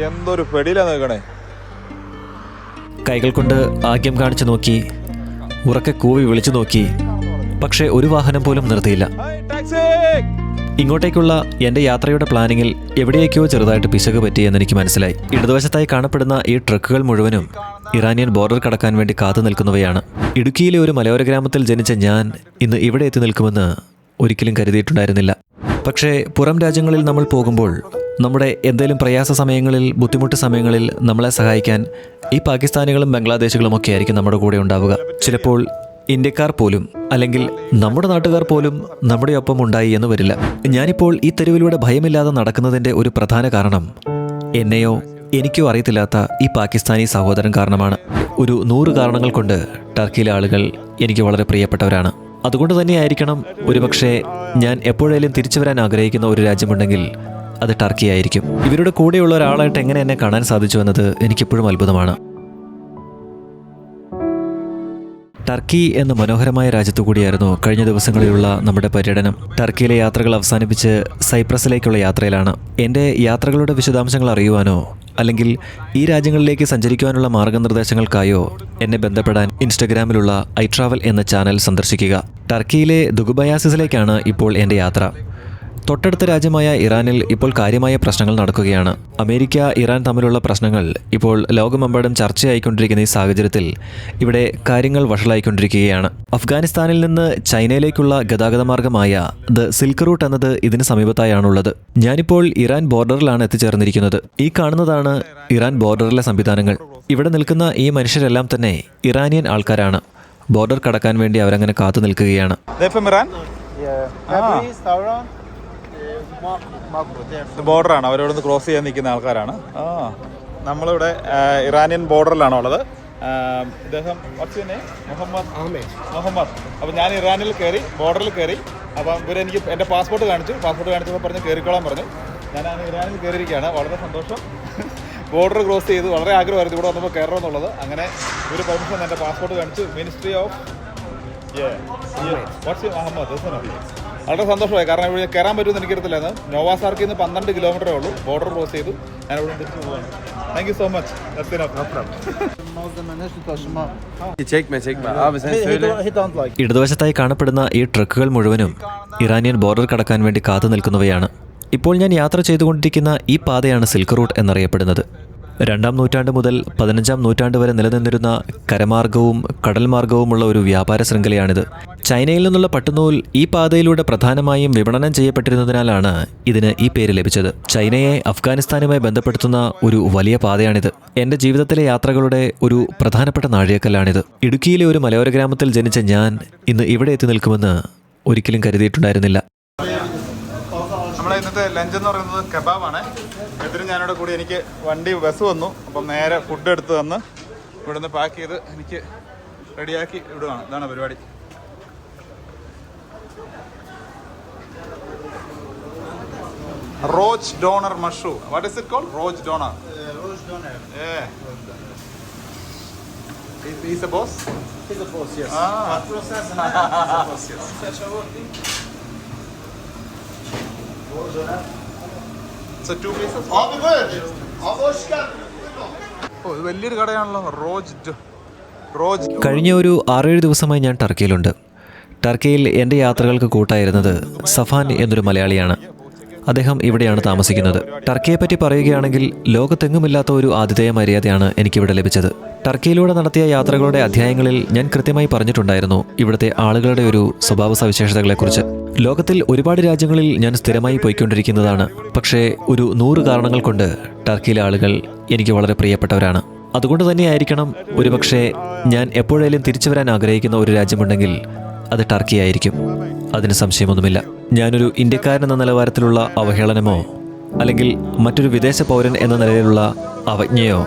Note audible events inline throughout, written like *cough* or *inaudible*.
എന്തൊരു പെടിയിലാ നോക്കണേ കൈകൾ കൊണ്ട് ആഗ്യം കാണിച്ചു നോക്കി ഉറക്കെ കൂവി വിളിച്ചു നോക്കി പക്ഷേ ഒരു വാഹനം പോലും നിർത്തിയില്ല. ഇങ്ങോട്ടേക്കുള്ള എന്റെ യാത്രയുടെ പ്ലാനിങ്ങിൽ എവിടെയൊക്കെയോ ചെറുതായിട്ട് പിശക് പറ്റിയെന്ന് എനിക്ക് മനസ്സിലായി. ഇടതുവശത്തായി കാണപ്പെടുന്ന ഈ ട്രക്കുകൾ മുഴുവനും ഇറാനിയൻ ബോർഡർ കടക്കാൻ വേണ്ടി കാത്തു നിൽക്കുന്നവയാണ്. ഇടുക്കിയിലെ ഒരു മലയോര ഗ്രാമത്തിൽ ജനിച്ച ഞാൻ ഇന്ന് ഇവിടെ എത്തി നിൽക്കുമെന്ന് ഒരിക്കലും കരുതിയിട്ടുണ്ടായിരുന്നില്ല. പക്ഷേ പുറം രാജ്യങ്ങളിൽ നമ്മൾ പോകുമ്പോൾ നമ്മുടെ എന്തെങ്കിലും പ്രയാസ സമയങ്ങളിൽ ബുദ്ധിമുട്ട് സമയങ്ങളിൽ നമ്മളെ സഹായിക്കാൻ ഈ പാകിസ്ഥാനികളും ബംഗ്ലാദേശികളും ഒക്കെ ആയിരിക്കും നമ്മുടെ കൂടെ ഉണ്ടാവുക. ചിലപ്പോൾ ഇന്ത്യക്കാർ പോലും അല്ലെങ്കിൽ നമ്മുടെ നാട്ടുകാർ പോലും നമ്മുടെ ഒപ്പം ഉണ്ടായി എന്ന് വരില്ല. ഞാനിപ്പോൾ ഈ തെരുവിലൂടെ ഭയമില്ലാതെ നടക്കുന്നതിന്റെ ഒരു പ്രധാന കാരണം എന്നെയോ എനിക്കോ അറിയത്തില്ലാത്ത ഈ പാകിസ്ഥാനി സഹോദരൻ കാരണമാണ്. ഒരു നൂറ് കാരണങ്ങൾ കൊണ്ട് ടർക്കിയിലെ ആളുകൾ എനിക്ക് വളരെ പ്രിയപ്പെട്ടവരാണ്. അതുകൊണ്ട് തന്നെയായിരിക്കണം ഒരുപക്ഷെ ഞാൻ എപ്പോഴേലും തിരിച്ചു വരാൻ ആഗ്രഹിക്കുന്ന ഒരു രാജ്യമുണ്ടെങ്കിൽ അത് ടർക്കി ആയിരിക്കും ഇവരുടെ കൂടെയുള്ള ഒരാളായിട്ട് എങ്ങനെ എന്നെ കാണാൻ സാധിച്ചു എന്നത് എനിക്കിപ്പോഴും അത്ഭുതമാണ്. ടർക്കി എന്ന മനോഹരമായ രാജ്യത്തു കൂടിയായിരുന്നു കഴിഞ്ഞ ദിവസങ്ങളിലുള്ള നമ്മുടെ പര്യടനം. ടർക്കിയിലെ യാത്രകൾ അവസാനിപ്പിച്ച് സൈപ്രസിലേക്കുള്ള യാത്രയിലാണ്. എന്റെ യാത്രകളുടെ വിശദാംശങ്ങൾ അറിയുവാനോ അല്ലെങ്കിൽ ഈ രാജ്യങ്ങളിലേക്ക് സഞ്ചരിക്കുവാനുള്ള മാർഗനിർദ്ദേശങ്ങൾക്കായോ എന്നെ ബന്ധപ്പെടാൻ ഇൻസ്റ്റഗ്രാമിലുള്ള ഐ ട്രാവൽ എന്ന ചാനൽ സന്ദർശിക്കുക. ടർക്കിയിലെ ദുഗുബയാസിസിലേക്കാണ് ഇപ്പോൾ എന്റെ യാത്ര. തൊട്ടടുത്ത രാജ്യമായ ഇറാനിൽ ഇപ്പോൾ കാര്യമായ പ്രശ്നങ്ങൾ നടക്കുകയാണ്. അമേരിക്ക ഇറാൻ തമ്മിലുള്ള പ്രശ്നങ്ങൾ ഇപ്പോൾ ലോകമെമ്പാടും ചർച്ചയായിക്കൊണ്ടിരിക്കുന്ന ഈ സാഹചര്യത്തിൽ ഇവിടെ കാര്യങ്ങൾ വഷളായിക്കൊണ്ടിരിക്കുകയാണ്. അഫ്ഗാനിസ്ഥാനിൽ നിന്ന് ചൈനയിലേക്കുള്ള ഗതാഗത മാർഗമായ ദ സിൽക്ക് റൂട്ട് എന്നത് ഇതിന് സമീപത്തായാണുള്ളത്. ഞാനിപ്പോൾ ഇറാൻ ബോർഡറിലാണ് എത്തിച്ചേർന്നിരിക്കുന്നത്. ഈ കാണുന്നതാണ് ഇറാൻ ബോർഡറിലെ സംവിധാനങ്ങൾ. ഇവിടെ നിൽക്കുന്ന ഈ മനുഷ്യരെല്ലാം തന്നെ ഇറാനിയൻ ആൾക്കാരാണ്. ബോർഡർ കടക്കാൻ വേണ്ടി അവരങ്ങനെ കാത്തു നിൽക്കുകയാണ് ഇപ്പം ഇറാൻ Tabriz, Tahran, Maghreb. ഇത് ബോർഡറാണ്. അവരോട് ക്രോസ് ചെയ്യാൻ നിൽക്കുന്ന ആൾക്കാരാണ്. ആ നമ്മളിവിടെ ഇറാനിയൻ ബോർഡറിലാണ് ഉള്ളത്. അദ്ദേഹം ഇദ്ദേഹം കുറച്ച് തന്നെ? മുഹമ്മദ്. മുഹമ്മദ്. അപ്പോൾ ഞാൻ ഇറാനിൽ കയറി ബോർഡറിൽ കയറി. അപ്പം ഇവരെനിക്ക് എന്റെ പാസ്പോർട്ട് കാണിച്ചു. പാസ്പോർട്ട് കാണിച്ചപ്പോൾ പറഞ്ഞ് കയറിക്കോളാൻ പറഞ്ഞു. ഞാനാണ് ഇറാനിൽ കയറിയിരിക്കുകയാണ്. വളരെ സന്തോഷം. ബോർഡർ ക്രോസ് ചെയ്ത്. വളരെ ആഗ്രഹമായിരുന്നു ഇവിടെ വന്നപ്പോൾ കയറണം എന്നുള്ളത്. അങ്ങനെ ഒരു പെർമിഷൻ എന്റെ പാസ്പോർട്ട് കാണിച്ചു. മിനിസ്ട്രി ഓഫ് വാട്സ് അഹമ്മദ്. വളരെ സന്തോഷമായി. കാരണം ഇവിടെ കയറാൻ പറ്റുമെന്ന് എനിക്കറിയത്തില്ലായിരുന്നു നോവാസാർക്കിൽ നിന്ന് പന്ത്രണ്ട് കിലോമീറ്ററേ ഉള്ളൂ. ബോർഡർ ക്രോസ് ചെയ്തു. ഞാൻ ഇവിടെ തിരിച്ചു പോവാണ്. Thank you so much. ഇടതുവശത്തായി കാണപ്പെടുന്ന ഈ ട്രക്കുകൾ മുഴുവനും ഇറാനിയൻ ബോർഡർ കടക്കാൻ വേണ്ടി കാത്തു നിൽക്കുന്നവയാണ് ഇപ്പോൾ ഞാൻ യാത്ര ചെയ്തുകൊണ്ടിരിക്കുന്ന ഈ പാതയാണ് സിൽക്ക് റൂട്ട് എന്നറിയപ്പെടുന്നത്. രണ്ടാം നൂറ്റാണ്ട് മുതൽ പതിനഞ്ചാം നൂറ്റാണ്ട് വരെ നിലനിന്നിരുന്ന കരമാർഗവും കടൽ മാർഗവുമുള്ള ഒരു വ്യാപാര ശൃംഖലയാണിത്. ചൈനയിൽ നിന്നുള്ള പട്ടുനൂൽ ഈ പാതയിലൂടെ പ്രധാനമായും വിപണനം ചെയ്യപ്പെട്ടിരുന്നതിനാലാണ് ഇതിന് ഈ പേര് ലഭിച്ചത്. ചൈനയെ അഫ്ഗാനിസ്ഥാനുമായി ബന്ധപ്പെടുത്തുന്ന ഒരു വലിയ പാതയാണിത്. എന്റെ ജീവിതത്തിലെ യാത്രകളുടെ ഒരു പ്രധാനപ്പെട്ട നാഴികക്കല്ലാണിത്. ഇടുക്കിയിലെ ഒരു മലയോര ഗ്രാമത്തിൽ ജനിച്ച ഞാൻ ഇന്ന് ഇവിടെ എത്തി നിൽക്കുമെന്ന് ഒരിക്കലും കരുതിയിട്ടുണ്ടായിരുന്നില്ല. നമ്മുടെ ഇന്നത്തെ ലഞ്ച് എന്ന് പറയുന്നത് കബാബാണ്. എതിരും ഞാനിവിടെ കൂടി എനിക്ക് വണ്ടി ബസ് വന്നു അപ്പം നേരെ ഫുഡ് എടുത്ത് തന്ന് ഇവിടുന്ന് പാക്ക് ചെയ്ത് എനിക്ക് റെഡിയാക്കി ഇവിടുവാണ് ഇതാണ് പരിപാടി റോച്ച് ഡോണർ മഷൂ വാട്ട് ഇസ് ഇറ്റ് കോൾ റോച്ച് ഡോണർ. He's the boss? He's the boss, yes. Ah. But process and he's the boss, yes. So two pieces? Abi വലിയൊരു കടയാണല്ലോ. റോജ് ഡോ- റോജ്. കഴിഞ്ഞ ഒരു ആറേഴ് ദിവസമായി ഞാൻ ടർക്കിയിലുണ്ട്. ടർക്കിയിൽ എന്റെ യാത്രകൾക്ക് കൂട്ടായിരുന്നത് സഫാൻ എന്നൊരു മലയാളിയാണ്. അദ്ദേഹം ഇവിടെയാണ് താമസിക്കുന്നത്. ടർക്കിയെപ്പറ്റി പറയുകയാണെങ്കിൽ ലോകത്തെങ്ങുമില്ലാത്ത ഒരു ആതിഥേയ മര്യാദയാണ് എനിക്കിവിടെ ലഭിച്ചത്. ടർക്കിയിലൂടെ നടത്തിയ യാത്രകളുടെ അധ്യായങ്ങളിൽ ഞാൻ കൃത്യമായി പറഞ്ഞിട്ടുണ്ടായിരുന്നു ഇവിടുത്തെ ആളുകളുടെ ഒരു സ്വഭാവ സവിശേഷതകളെക്കുറിച്ച് ലോകത്തിൽ ഒരുപാട് രാജ്യങ്ങളിൽ ഞാൻ സ്ഥിരമായി പോയിക്കൊണ്ടിരിക്കുന്നതാണ്. പക്ഷേ ഒരു നൂറ് കാരണങ്ങൾ കൊണ്ട് ടർക്കിയിലെ ആളുകൾ എനിക്ക് വളരെ പ്രിയപ്പെട്ടവരാണ്. അതുകൊണ്ട് തന്നെയായിരിക്കണം ഒരുപക്ഷെ ഞാൻ എപ്പോഴേലും തിരിച്ചു വരാൻ ആഗ്രഹിക്കുന്ന ഒരു രാജ്യമുണ്ടെങ്കിൽ അത് ടർക്കി ആയിരിക്കും അതിന് സംശയമൊന്നുമില്ല. ഞാനൊരു ഇന്ത്യക്കാരൻ എന്ന നിലവാരത്തിലുള്ള അവഹേളനമോ അല്ലെങ്കിൽ മറ്റൊരു വിദേശ പൗരൻ എന്ന നിലയിലുള്ള അവജ്ഞയോ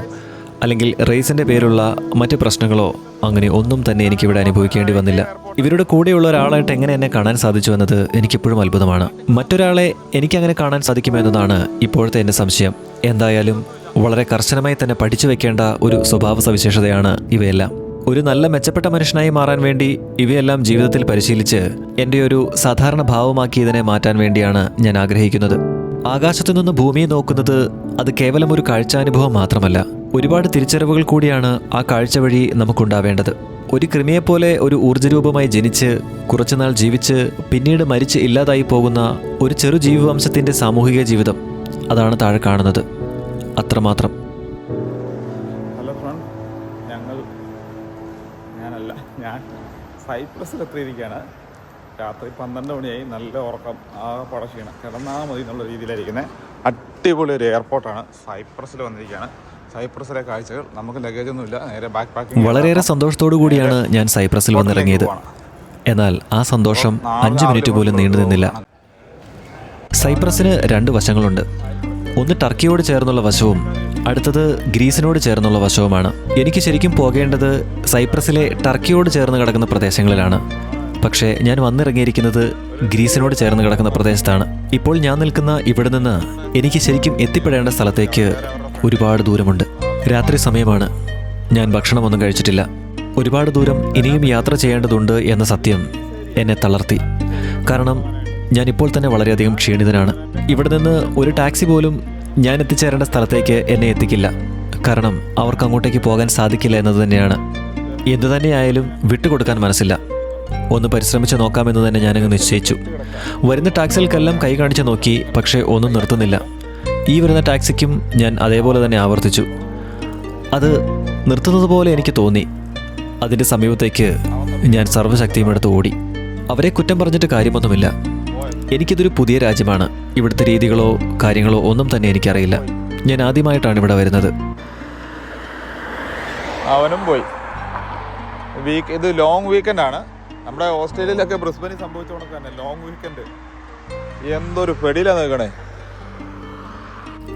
അല്ലെങ്കിൽ റേസിന്റെ പേരുള്ള മറ്റ് പ്രശ്നങ്ങളോ അങ്ങനെ ഒന്നും തന്നെ എനിക്കിവിടെ അനുഭവിക്കേണ്ടി വന്നില്ല. ഇവരുടെ കൂടെയുള്ള ഒരാളായിട്ട് എങ്ങനെ എന്നെ കാണാൻ സാധിച്ചു എന്നത് എനിക്കിപ്പോഴും അത്ഭുതമാണ്. മറ്റൊരാളെ എനിക്കങ്ങനെ കാണാൻ സാധിക്കുമെന്നതാണ് ഇപ്പോഴത്തെ എന്റെ സംശയം. എന്തായാലും വളരെ കർശനമായി തന്നെ പഠിച്ചു വെക്കേണ്ട ഒരു സ്വഭാവ സവിശേഷതയാണ് ഇവയെല്ലാം. ഒരു നല്ല മെച്ചപ്പെട്ട മനുഷ്യനായി മാറാൻ വേണ്ടി ഇവയെല്ലാം ജീവിതത്തിൽ പരിശീലിച്ച് എന്റെ ഒരു സാധാരണ ഭാവമാക്കി ഇതിനെ മാറ്റാൻ വേണ്ടിയാണ് ഞാൻ ആഗ്രഹിക്കുന്നത്. ആകാശത്തു നിന്ന് ഭൂമിയെ നോക്കുന്നത് അത് കേവലം ഒരു കാഴ്ചാനുഭവം മാത്രമല്ല ഒരുപാട് തിരിച്ചറിവുകൾ കൂടിയാണ് ആ കാഴ്ച വഴി നമുക്കുണ്ടാവേണ്ടത്. ഒരു കൃമിയെപ്പോലെ ഒരു ഊർജരൂപമായി ജനിച്ച് കുറച്ചുനാൾ ജീവിച്ച് പിന്നീട് മരിച്ച് ഇല്ലാതായി പോകുന്ന ഒരു ചെറു ജീവിവംശത്തിന്റെ സാമൂഹിക ജീവിതം അതാണ് താഴെ കാണുന്നത്. അത്രമാത്രം. സൈപ്രസിൽ എത്തിയിരിക്കുകയാണ്. രാത്രി പന്ത്രണ്ട് മണിയായി നല്ല ഉറക്കം ആ പടക്ഷീണം. കിടന്നാൽ മതി എന്നുള്ള രീതിയിലായിരിക്കുന്നത് അടിപൊളി ഒരു എയർപോർട്ടാണ്. സൈപ്രസിൽ വന്നിരിക്കുകയാണ്. സൈപ്രസിലെ കാഴ്ചകൾ നമുക്ക് ലഗേജ് ഒന്നുമില്ല നേരെ ബാക്ക് പാക്കിംഗ് വളരെയേറെ സന്തോഷത്തോടു കൂടിയാണ് ഞാൻ സൈപ്രസിൽ വന്നിറങ്ങിയത്. എന്നാൽ ആ സന്തോഷം അഞ്ച് മിനിറ്റ് പോലും നീണ്ടു നിന്നില്ല. സൈപ്രസിന് രണ്ട് വശങ്ങളുണ്ട്. ഒന്ന് ടർക്കിയോട് ചേർന്നുള്ള വശവും അടുത്തത് ഗ്രീസിനോട് ചേർന്നുള്ള വശവുമാണ്. എനിക്ക് ശരിക്കും പോകേണ്ടത് സൈപ്രസിലെ ടർക്കിയോട് ചേർന്ന് കിടക്കുന്ന പ്രദേശങ്ങളിലാണ്. പക്ഷേ ഞാൻ വന്നിറങ്ങിയിരിക്കുന്നത് ഗ്രീസിനോട് ചേർന്ന് കിടക്കുന്ന പ്രദേശത്താണ്. ഇപ്പോൾ ഞാൻ നിൽക്കുന്ന ഇവിടെ നിന്ന് എനിക്ക് ശരിക്കും എത്തിപ്പെടേണ്ട സ്ഥലത്തേക്ക് ഒരുപാട് ദൂരമുണ്ട്. രാത്രി സമയമാണ്. ഞാൻ ഭക്ഷണമൊന്നും കഴിച്ചിട്ടില്ല. ഒരുപാട് ദൂരം ഇനിയും യാത്ര ചെയ്യേണ്ടതുണ്ട് എന്ന സത്യം എന്നെ തളർത്തി. കാരണം ഞാൻ ഇപ്പോൾ തന്നെ വളരെയധികം ക്ഷീണിതനാണ്. ഇവിടെ നിന്ന് ഒരു ടാക്സി പോലും ഞാൻ എത്തിച്ചേരേണ്ട സ്ഥലത്തേക്ക് എന്നെ എത്തിക്കില്ല. കാരണം അവർക്ക് അങ്ങോട്ടേക്ക് പോകാൻ സാധിക്കില്ല എന്നത് തന്നെയാണ്. എന്തു തന്നെയായാലും വിട്ടുകൊടുക്കാൻ മനസ്സില്ല. ഒന്ന് പരിശ്രമിച്ച് നോക്കാമെന്ന് തന്നെ ഞാനങ്ങ് നിശ്ചയിച്ചു. വരുന്ന ടാക്സികൾക്കെല്ലാം കൈ കാണിച്ച് നോക്കി പക്ഷേ ഒന്നും നിർത്തുന്നില്ല. ഈ വരുന്ന ടാക്സിക്കും ഞാൻ അതേപോലെ തന്നെ ആവർത്തിച്ചു. അത് നിർത്തുന്നത് പോലെ എനിക്ക് തോന്നി. അതിന്റെ സമീപത്തേക്ക് ഞാൻ സർവശക്തിയും എടുത്ത് ഓടി. അവരെ കുറ്റം പറഞ്ഞിട്ട് കാര്യമൊന്നുമില്ല. എനിക്കിതൊരു പുതിയ രാജ്യമാണ്. ഇവിടുത്തെ രീതികളോ കാര്യങ്ങളോ ഒന്നും തന്നെ എനിക്കറിയില്ല. ഞാൻ ആദ്യമായിട്ടാണ് ഇവിടെ വരുന്നത്. അവനും പോയി. വീക്ക് ഇത് ലോങ് വീക്കെൻഡ് ആണ്. നമ്മുടെ ഓസ്ട്രേലിയയിലൊക്കെ ബ്രിസ്ബനിൽ സംഭവിച്ച കണക്ക് തന്നെ ലോങ് വീക്കെൻഡ് എന്തൊരു പെടിയിലാണ് നിൽക്കണേ.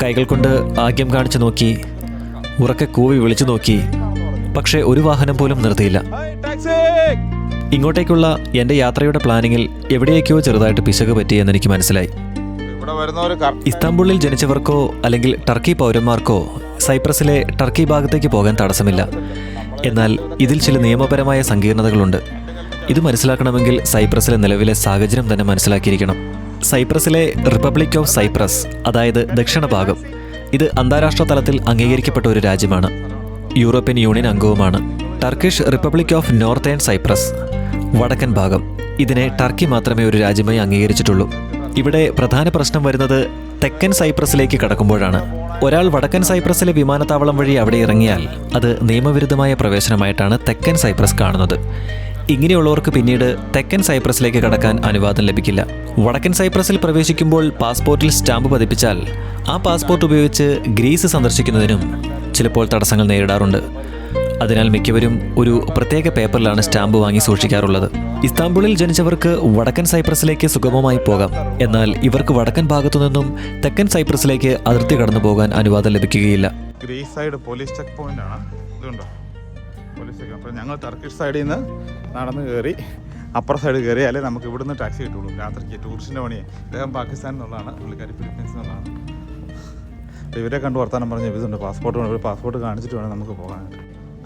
കൈകൾ കൊണ്ട് ആഗ്യം കാണിച്ചു നോക്കി ഉറക്കെ കൂവി വിളിച്ചു നോക്കി പക്ഷേ ഒരു വാഹനം പോലും നിർത്തിയില്ല. ഇങ്ങോട്ടേക്കുള്ള എന്റെ യാത്രയുടെ പ്ലാനിങ്ങിൽ എവിടെയൊക്കെയോ ചെറുതായിട്ട് പിശക് പറ്റിയെന്ന് എനിക്ക് മനസ്സിലായി. ഇസ്താംബുളിൽ ജനിച്ചവർക്കോ അല്ലെങ്കിൽ ടർക്കി പൗരന്മാർക്കോ സൈപ്രസിലെ ടർക്കി ഭാഗത്തേക്ക് പോകാൻ തടസ്സമില്ല. എന്നാൽ ഇതിൽ ചില നിയമപരമായ സങ്കീർണതകളുണ്ട്. ഇത് മനസ്സിലാക്കണമെങ്കിൽ സൈപ്രസിലെ നിലവിലെ സാഹചര്യം തന്നെ മനസ്സിലാക്കിയിരിക്കണം. സൈപ്രസിലെ റിപ്പബ്ലിക് ഓഫ് സൈപ്രസ് അതായത് ദക്ഷിണ ഭാഗം ഇത് അന്താരാഷ്ട്ര തലത്തിൽ അംഗീകരിക്കപ്പെട്ട ഒരു രാജ്യമാണ്. European union അംഗവുമാണ് Turkish republic of northern Cyprus. വടക്കൻ ഭാഗം. ഇതിനെ ടർക്കി മാത്രമേ ഒരു രാജ്യമായി അംഗീകരിച്ചിട്ടുള്ളൂ. ഇവിടെ പ്രധാന പ്രശ്നം വരുന്നത് തെക്കൻ സൈപ്രസിലേക്ക് കടക്കുമ്പോഴാണ്. ഒരാൾ വടക്കൻ സൈപ്രസിലെ വിമാനത്താവളം വഴി അവിടെ ഇറങ്ങിയാൽ അത് നിയമവിരുദ്ധമായ പ്രവേശനമായിട്ടാണ് തെക്കൻ സൈപ്രസ് കാണുന്നത്. ഇങ്ങനെയുള്ളവർക്ക് പിന്നീട് തെക്കൻ സൈപ്രസിലേക്ക് കടക്കാൻ അനുവാദം ലഭിക്കില്ല. വടക്കൻ സൈപ്രസിൽ പ്രവേശിക്കുമ്പോൾ പാസ്പോർട്ടിൽ സ്റ്റാമ്പ് പതിപ്പിച്ചാൽ ആ പാസ്പോർട്ട് ഉപയോഗിച്ച് ഗ്രീസ് സന്ദർശിക്കുന്നതിനും ചിലപ്പോൾ തടസ്സങ്ങൾ നേരിടാറുണ്ട്. അതിനാൽ മിക്കവരും ഒരു പ്രത്യേക പേപ്പറിലാണ് സ്റ്റാമ്പ് വാങ്ങി സൂക്ഷിക്കാറുള്ളത്. ഇസ്താംബുളിൽ ജനിച്ചവർക്ക് വടക്കൻ സൈപ്രസിലേക്ക് സുഗമമായി പോകാം. എന്നാൽ ഇവർക്ക് വടക്കൻ ഭാഗത്തു നിന്നും തെക്കൻ സൈപ്രസിലേക്ക് അതിർത്തി കടന്നു പോകാൻ അനുവാദം ലഭിക്കുകയില്ല. Greece side police check point ആണ് ഇതുണ്ടോ? പോലീസ് അപ്പോൾ ഞങ്ങൾ ടർക്കിഷ് സൈഡിൽ നിന്ന് നടന്ന് കയറി അപ്പുറ സൈഡ് കയറിയാലേ നമുക്ക് ഇവിടുന്ന് ടാക്സി കിട്ടുള്ളൂ. രാത്രിക്ക് ടൂറിസ്റ്റിന്റെ പണിയെ. ഇദ്ദേഹം പാകിസ്ഥാനിൽ നിന്നുള്ളതാണ് പുള്ളിക്കാരി ഫിലിപ്പീൻസിൽ നിന്നുള്ളതാണ് ഇവരെ കണ്ട് വർത്താനം പറഞ്ഞ് ഇതുണ്ട്. പാസ്പോർട്ട് വേണം. പാസ്പോർട്ട് കാണിച്ചിട്ട് വേണം നമുക്ക് പോകാനായിട്ട്.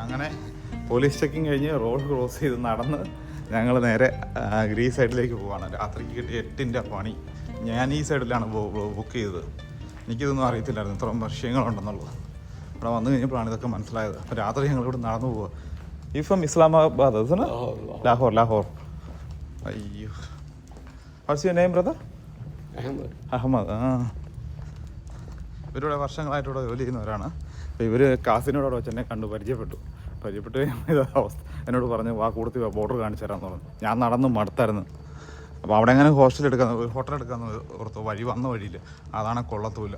അങ്ങനെ പോലീസ് ചെക്കിങ് കഴിഞ്ഞ് റോഡ് ക്രോസ് ചെയ്ത് നടന്ന് ഞങ്ങൾ നേരെ ആ, ഗ്രീസ് സൈഡിലേക്ക് പോവാണ്. രാത്രിക്ക് കിട്ടിയ എട്ടിന്റെ പണി. ഞാൻ ഈ സൈഡിലാണ് ബുക്ക് ചെയ്തത്. എനിക്കിതൊന്നും അറിയത്തില്ലായിരുന്നു. ഇത്രയും വർഷങ്ങളുണ്ടെന്നുള്ളത്. ഇവിടെ വന്നു കഴിഞ്ഞപ്പോഴാണ് ഇതൊക്കെ മനസ്സിലായത്. അപ്പോൾ രാത്രി ഞങ്ങളിവിടെ നടന്നു പോവുക ഈ from Islamabad isn't it? Lahore Lahore അയ്യോ what's your name brother Ahmed. Ahmed ആ. ഇവരിവിടെ വർഷങ്ങളായിട്ട് ഇവിടെ ജോലി ചെയ്യുന്നവരാണ്. അപ്പോൾ ഇവർ കാസിനോട് വെച്ച് എന്നെ കണ്ടു പരിചയപ്പെട്ടു. പരിചയപ്പെട്ടു ഇതാ അവസ്ഥ. എന്നോട് പറഞ്ഞു വാ കൂടുതൽ ബോർഡർ കാണിച്ചു തരാമെന്ന് പറഞ്ഞു. ഞാൻ നടന്നു മടുത്തായിരുന്നു. അപ്പോൾ അവിടെ എങ്ങനെ ഹോസ്റ്റൽ എടുക്കാൻ ഹോട്ടൽ എടുക്കാമെന്ന് ഓർത്തു വഴി വന്ന വഴിയില്ല അതാണ് കൊള്ളത്തുമില്ല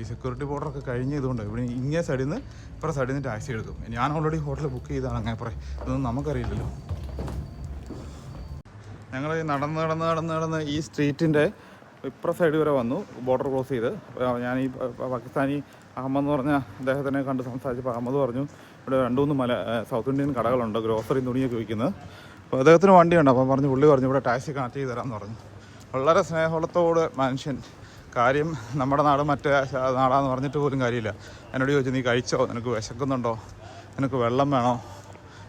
ഈ സെക്യൂരിറ്റി ബോർഡറൊക്കെ കഴിഞ്ഞ് ഇതുകൊണ്ട് ഇവിടെ ഇങ്ങേ സൈഡിൽ നിന്ന് ഇപ്പുറം സൈഡിൽ നിന്ന് ടാക്സി എടുക്കും. ഞാൻ ഓൾറെഡി ഹോട്ടൽ ബുക്ക് ചെയ്താണ് അങ്ങനെ പറയും. ഇതൊന്നും നമുക്കറിയില്ലല്ലോ. ഞങ്ങൾ നടന്ന് നടന്ന് നടന്ന് നടന്ന് ഈ സ്ട്രീറ്റിന്റെ ഇപ്പുറ സൈഡ് വരെ വന്നു ബോർഡർ ക്രോസ് ചെയ്ത്. ഞാൻ ഈ പാകിസ്ഥാനി അഹമ്മദ് എന്ന് പറഞ്ഞ അദ്ദേഹത്തിനെ കണ്ട് സംസാരിച്ചപ്പോൾ അഹമ്മദ് പറഞ്ഞു ഇവിടെ രണ്ട് മൂന്ന് മല സൗത്ത് ഇന്ത്യൻ കടകളുണ്ട് ഗ്രോസറി തുണിയൊക്കെ വിൽക്കുന്നത് അപ്പോൾ അദ്ദേഹത്തിന് വണ്ടിയുണ്ട് അപ്പം പറഞ്ഞു പുള്ളി പറഞ്ഞു ഇവിടെ ടാക്സി കണക്ട് ചെയ്ത് തരാമെന്ന് പറഞ്ഞു. വളരെ സ്നേഹത്തോട് മനുഷ്യൻ കാര്യം നമ്മുടെ നാട് മറ്റേ നാടാന്ന് പറഞ്ഞിട്ട് പോലും കാര്യമില്ല. എന്നോട് ചോദിച്ചു നീ കഴിച്ചോ? നിനക്ക് വിശക്കുന്നുണ്ടോ? നിനക്ക് വെള്ളം വേണോ?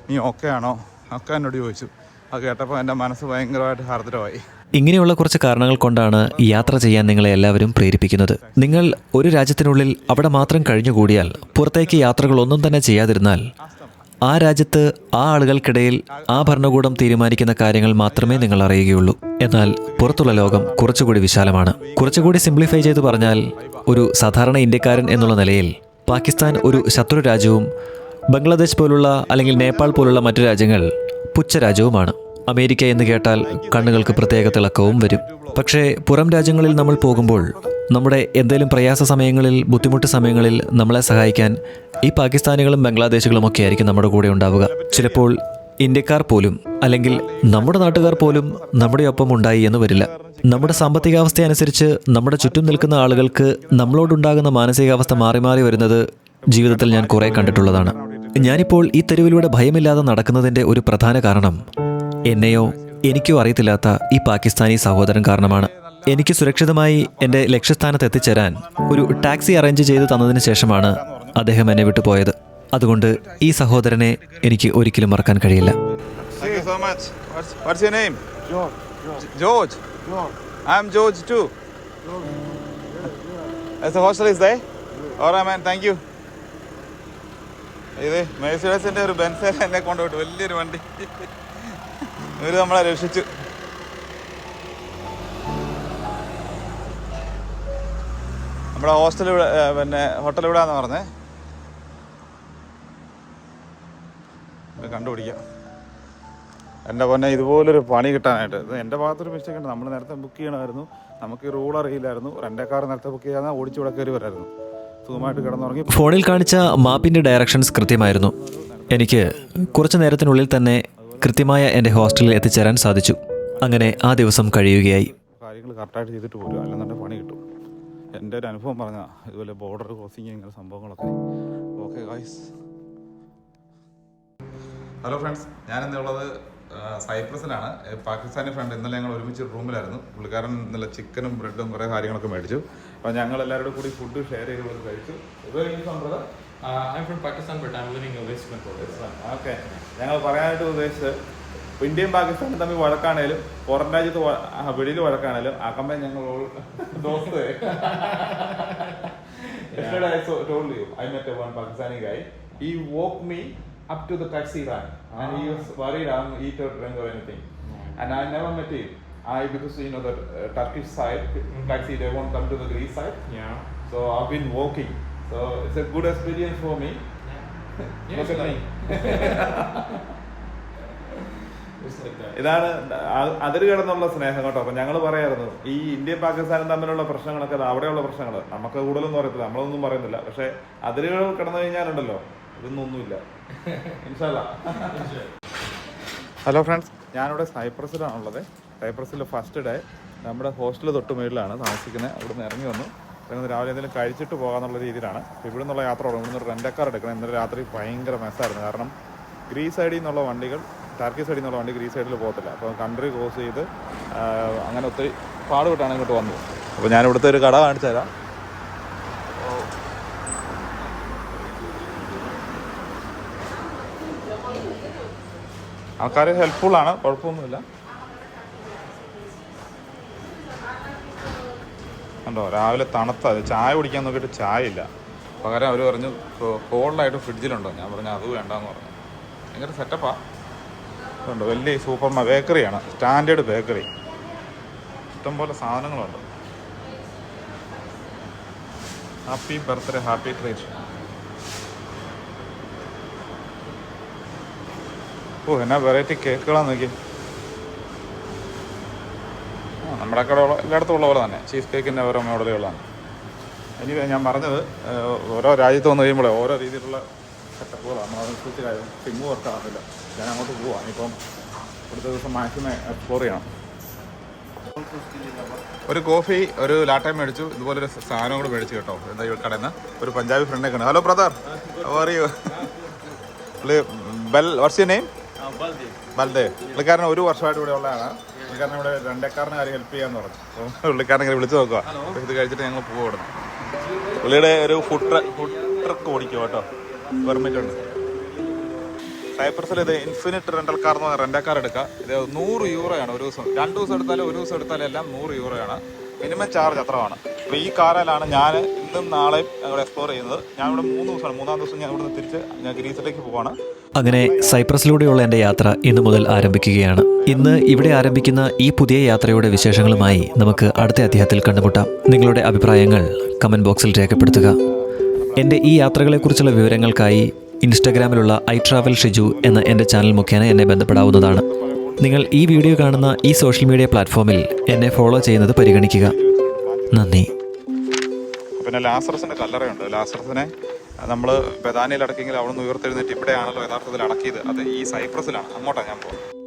നീ ഓക്കെ ആണോ? ഒക്കെ എന്നോട് ചോദിച്ചു. അത് കേട്ടപ്പോൾ എന്റെ മനസ്സ് ഭയങ്കരമായിട്ട് ഹാർദ്രമായി. ഇങ്ങനെയുള്ള കുറച്ച് കാരണങ്ങൾ കൊണ്ടാണ് യാത്ര ചെയ്യാൻ നിങ്ങളെ എല്ലാവരും പ്രേരിപ്പിക്കുന്നത്. നിങ്ങൾ ഒരു രാജ്യത്തിനുള്ളിൽ അവിടെ മാത്രം കഴിഞ്ഞുകൂടിയാൽ പുറത്തേക്ക് യാത്രകളൊന്നും തന്നെ ചെയ്യാതിരുന്നാൽ ആ രാജ്യത്ത് ആ ആളുകൾക്കിടയിൽ ആ ഭരണകൂടം തീരുമാനിക്കുന്ന കാര്യങ്ങൾ മാത്രമേ നിങ്ങൾ അറിയുകയുള്ളൂ. എന്നാൽ പുറത്തുള്ള ലോകം കുറച്ചുകൂടി വിശാലമാണ്. കുറച്ചുകൂടി സിംപ്ലിഫൈ ചെയ്ത് പറഞ്ഞാൽ ഒരു സാധാരണ ഇന്ത്യക്കാരൻ എന്നുള്ള നിലയിൽ പാകിസ്ഥാൻ ഒരു ശത്രു രാജ്യവും ബംഗ്ലാദേശ് പോലുള്ള അല്ലെങ്കിൽ നേപ്പാൾ പോലുള്ള മറ്റു രാജ്യങ്ങൾ പുച്ഛരാജ്യവുമാണ് അമേരിക്ക എന്ന് കേട്ടാൽ കണ്ണുകൾക്ക് പ്രത്യേക തിളക്കവും വരും. പക്ഷേ പുറം രാജ്യങ്ങളിൽ നമ്മൾ പോകുമ്പോൾ നമ്മുടെ എന്തെങ്കിലും പ്രയാസ സമയങ്ങളിൽ ബുദ്ധിമുട്ട് സമയങ്ങളിൽ നമ്മളെ സഹായിക്കാൻ ഈ പാകിസ്ഥാനികളും ബംഗ്ലാദേശികളും ഒക്കെ ആയിരിക്കും നമ്മുടെ കൂടെ ഉണ്ടാവുക. ചിലപ്പോൾ ഇന്ത്യക്കാർ പോലും അല്ലെങ്കിൽ നമ്മുടെ നാട്ടുകാർ പോലും നമ്മുടെ ഒപ്പം ഉണ്ടായി എന്ന് വരില്ല. നമ്മുടെ സാമ്പത്തികാവസ്ഥ അനുസരിച്ച് നമ്മുടെ ചുറ്റും നിൽക്കുന്ന ആളുകൾക്ക് നമ്മളോടുണ്ടാകുന്ന മാനസികാവസ്ഥ മാറി മാറി വരുന്നത് ജീവിതത്തിൽ ഞാൻ കുറേ കണ്ടിട്ടുള്ളതാണ്. ഞാനിപ്പോൾ ഈ തെരുവിലൂടെ ഭയമില്ലാതെ നടക്കുന്നതിന്റെ ഒരു പ്രധാന കാരണം എന്നെയോ എനിക്കോ അറിയത്തില്ലാത്ത ഈ പാകിസ്ഥാനി സഹോദരൻ കാരണമാണ്. എനിക്ക് സുരക്ഷിതമായി എന്റെ ലക്ഷ്യസ്ഥാനത്ത് എത്തിച്ചേരാൻ ഒരു ടാക്സി അറേഞ്ച് ചെയ്ത് തന്നതിന് ശേഷമാണ് അദ്ദേഹം എന്നെ വിട്ടുപോയത് അതുകൊണ്ട് ഈ സഹോദരനെ എനിക്ക് ഒരിക്കലും മറക്കാൻ കഴിയില്ല. ഇത് ഒരു എന്നെ കൊണ്ടുപോയിട്ട് വലിയൊരു വണ്ടി. ഇവർ നമ്മളെ രക്ഷിച്ചു. നമ്മുടെ ഹോസ്റ്റൽ ഇവിടെ പിന്നെ ഹോട്ടൽ ഇവിടെയാന്ന് പറഞ്ഞേ? കണ്ടുപിടിക്കാം. എന്റെ പൊന്നെ ഇതുപോലൊരു പണി കിട്ടാനായിട്ട്. എന്റെ ഭാഗത്തൊരു മിസ്റ്റേക്ക് ഉണ്ട്. നമ്മൾ നേരത്തെ ബുക്ക് ചെയ്യണമായിരുന്നു. നമുക്ക് ഈ റൂൾ അറിയില്ലായിരുന്നു. റെന്റെ കാർ നേരത്തെ ബുക്ക് ചെയ്യാതെ ഓടിച്ചു ഇവിടെ കയറി വരായിരുന്നു. സുഖമായിട്ട് കിടന്നുറങ്ങി. ഫോണിൽ കാണിച്ച മാപ്പിന്റെ ഡയറക്ഷൻസ് കൃത്യമായിരുന്നു. എനിക്ക് കുറച്ച് നേരത്തിനുള്ളിൽ തന്നെ കൃത്യമായ എന്റെ ഹോസ്റ്റലിൽ എത്തിച്ചേരാൻ സാധിച്ചു. അങ്ങനെ ആ ദിവസം കഴിയുകയായി. കാര്യങ്ങൾ കറക്റ്റായിട്ട് ചെയ്തിട്ട് പോലും അല്ലെന്നുണ്ടെങ്കിൽ പണി കിട്ടും. എന്റെ ഒരു അനുഭവം പറഞ്ഞാൽ ഇതുപോലെ ബോർഡർ ക്രോസിങ് ഇങ്ങനെ സംഭവങ്ങളൊക്കെ. ഓക്കെ ഗായ്സ് ഹലോ ഫ്രണ്ട്സ് ഞാൻ ഇന്നുള്ളത് സൈപ്രസിലാണ്. പാകിസ്ഥാനി ഫ്രണ്ട് ഇന്നലെ ഞങ്ങൾ ഒരുമിച്ച് റൂമിലായിരുന്നു പുള്ളിക്കാരൻ ഇന്നലെ ചിക്കനും ബ്രെഡും കുറേ കാര്യങ്ങളൊക്കെ മേടിച്ചു. അപ്പോൾ ഞങ്ങൾ എല്ലാവരോടും കൂടി ഫുഡ് ഷെയർ ചെയ്ത് കഴിച്ചു. ഇത് Uh, I'm from Pakistan, but I'm living in West Bengal. Okay ഞങ്ങൾ പറയാനായിട്ട് ഉദ്ദേശിച്ചത് ഇന്ത്യയും പാകിസ്ഥാനും തമ്മിൽ വഴക്കാണേലും പുറം രാജ്യത്ത് ആ, വെളിയിൽ വഴക്കാണേലും അകമ്പേ ഞങ്ങൾ all- Dost Yesterday I saw, told you, I met one Pakistani guy. He woke me up to the taxi rank, and he was worried I'm eat or drink or anything. And I never met him. I because you know the uh, Turkish side taxi they won't come to the Greece side, Yeah. so I've been walking. So it's a good experience for me. Yeah, Look at me. *laughs* ഇതാണ് അതിർ അതിര് കിടന്നുള്ള സ്നേഹം കേട്ടോ. അപ്പൊ ഞങ്ങൾ പറയായിരുന്നു ഈ ഇന്ത്യയും പാകിസ്ഥാനും തമ്മിലുള്ള പ്രശ്നങ്ങളൊക്കെ അത് അവിടെയുള്ള പ്രശ്നങ്ങൾ നമുക്ക് കൂടുതലൊന്നും അറിയത്തില്ല നമ്മളൊന്നും പറയുന്നില്ല. പക്ഷെ അതിരുകൾ കിടന്നു കഴിഞ്ഞാലുണ്ടല്ലോ ഇതൊന്നും ഒന്നുമില്ല. *laughs* Hello friends. ഞാനിവിടെ സൈപ്രസിലാണുള്ളത് സൈപ്രസിൽ ഫസ്റ്റ് ഡേ. നമ്മുടെ ഹോസ്റ്റൽ തൊട്ട് മുകളിലാണ് താമസിക്കുന്നത്. അവിടെ നിന്ന് ഇറങ്ങി വന്നു. ഇറങ്ങുന്ന രാവിലെ എന്തെങ്കിലും കഴിച്ചിട്ട് പോകാന്നുള്ള രീതിയിലാണ്. ഇവിടെ നിന്നുള്ള യാത്ര തുടങ്ങും. ഇവിടുന്ന് റെന്റക്കാർ എടുക്കണം. ഇന്നലെ രാത്രി ഭയങ്കര മെസ്സായിരുന്നു കാരണം ഗ്രീസ് സൈഡിൽ നിന്നുള്ള വണ്ടികൾ ടർക്കി സൈഡിൽ നിന്നുള്ള വണ്ടി ഗ്രീസ് സൈഡിൽ പോകത്തില്ല. അപ്പോൾ കൺട്രി ക്രോസ് ചെയ്ത് അങ്ങനെ ഒത്തിരി പാടുപെട്ടാണ് ഇങ്ങോട്ട് വന്നത്. അപ്പോൾ ഞാൻ ഇവിടുത്തെ ഒരു കട കാണിച്ചു തരാം. ആൾക്കാർ ഹെൽപ്ഫുള്ളാണ് കുഴപ്പമൊന്നുമില്ല. കണ്ടോ രാവിലെ തണുത്ത ചായ കുടിക്കാൻ നോക്കിയിട്ട് ചായ ഇല്ല പകരം അവർ പറഞ്ഞു കോൾഡായിട്ട് ഫ്രിഡ്ജിലുണ്ടോ? ഞാൻ പറഞ്ഞു അത് വേണ്ടെന്ന് പറഞ്ഞു. ഭയങ്കര സെറ്റപ്പാ ഉണ്ട് വലിയ സൂപ്പർ ബേക്കറിയാണ് സ്റ്റാൻഡേർഡ് ബേക്കറി. ഇഷ്ടംപോലെ സാധനങ്ങളുണ്ട്. Happy birthday happy treat. ഓ എന്നാ വെറൈറ്റി കേക്കുകളാന്ന് നോക്കി ആ, നമ്മുടെ കട എല്ലായിടത്തും ഉള്ള പോലെ തന്നെ. ചീസ് കേക്കിന്റെ ഓരോ മോഡലുകളാണ് ഇനി ഞാൻ പറഞ്ഞത് ഓരോ രാജ്യത്ത് വന്ന് കഴിയുമ്പോൾ ഓരോ രീതിയിലുള്ള സെറ്റപ്പുകളാണ്. നമ്മൾ അതനുസരിച്ച് കാര്യം സിമ്മ് വർക്ക് ആവുന്നില്ല ഞാൻ അങ്ങോട്ട് പോവാം. ഇപ്പം അടുത്ത ദിവസം മാക്സിമം എക്സ്പ്ലോർ ചെയ്യണം. ഒരു കോഫി ഒരു ലാട്ടയും മേടിച്ചു. ഇതുപോലൊരു സാധനം കൂടെ മേടിച്ചു കേട്ടോ. എന്താ ഈ കടയിൽ നിന്ന് ഒരു പഞ്ചാബി ഫ്രണ്ടൊക്കെ കണ്ടു ഹലോ ബ്രദർ അറിയോ ബൽ വർഷ നെയിം ബൽദേവ് പുള്ളിക്കാരൻ ഒരു വർഷമായിട്ട് ഇവിടെ ഉള്ളതാണ്. പുള്ളിക്കാരൻ ഇവിടെ രണ്ടേക്കാരനെ കാര്യം ഹെൽപ്പ് ചെയ്യാന്ന് പറഞ്ഞു. അപ്പോൾ പുള്ളിക്കാരൻ ഇങ്ങനെ വിളിച്ചു നോക്കുക ഇത് കഴിച്ചിട്ട് ഞങ്ങൾ പോകും അവിടെ. പുള്ളിയുടെ ഒരു ഫുഡ് ഫുഡ് ട്രക്ക് ഓടിക്കും കേട്ടോ. പെർമിറ്റ് ഉണ്ട്. സൈപ്രസിൽ ഇത് ഇൻഫിനിറ്റ് റെന്റൽ കാർ എന്ന് പറഞ്ഞാൽ റെന്റൽ കാർ എടുക്കുക ഇത് നൂറ് യൂറോയാണ് ഒരു ദിവസം. രണ്ട് ദിവസം എടുത്താലും ഒരു ദിവസം എടുത്താലും എല്ലാം നൂറ് യൂറോയാണ്. മിനിമം ചാർജ് അത്രയാണ് അപ്പോൾ ഈ കാറിലാണ് ഞാൻ ഇന്നും നാളെയും ഇവിടെ എക്സ്പ്ലോർ ചെയ്യുന്നത്. ഞാൻ ഇവിടെ മൂന്ന് ദിവസമാണ്. മൂന്നാം ദിവസം ഞാൻ ഇവിടുന്ന് തിരിച്ച് ഞാൻ ഗ്രീസിലേക്ക് പോവാണ്. അങ്ങനെ സൈപ്രസിലൂടെയുള്ള എന്റെ യാത്ര ഇന്നു മുതൽ ആരംഭിക്കുകയാണ്. ഇന്ന് ഇവിടെ ആരംഭിക്കുന്ന ഈ പുതിയ യാത്രയുടെ വിശേഷങ്ങളുമായി നമുക്ക് അടുത്ത അധ്യായത്തിൽ കണ്ടുമുട്ടാം. നിങ്ങളുടെ അഭിപ്രായങ്ങൾ കമന്റ് ബോക്സിൽ രേഖപ്പെടുത്തുക. എന്റെ ഈ യാത്രകളെക്കുറിച്ചുള്ള വിവരങ്ങൾക്കായി ഇൻസ്റ്റഗ്രാമിലുള്ള ഐ ട്രാവൽ ഷിജു എന്ന എന്റെ ചാനൽ മുഖേന എന്നെ ബന്ധപ്പെടാവുന്നതാണ്. നിങ്ങൾ ഈ വീഡിയോ കാണുന്ന ഈ സോഷ്യൽ മീഡിയ പ്ലാറ്റ്ഫോമിൽ എന്നെ ഫോളോ ചെയ്യുന്നത് പരിഗണിക്കുക. നന്ദി. പിന്നെ ലാസറസിന്റെ കല്ലറയുണ്ട്. ലാസറസിനെ നമ്മൾ ബദാനിയിൽ അടക്കിയെങ്കിൽ അവിടെ നിന്ന് ഉയർത്തെഴുന്നേറ്റ് ഇവിടെയാണല്ലോ യഥാർത്ഥത്തിൽ അടക്കിയത്. അത് ഈ സൈപ്രസിലാണ്. അങ്ങോട്ടാണ് ഞാൻ പോകുന്നത്.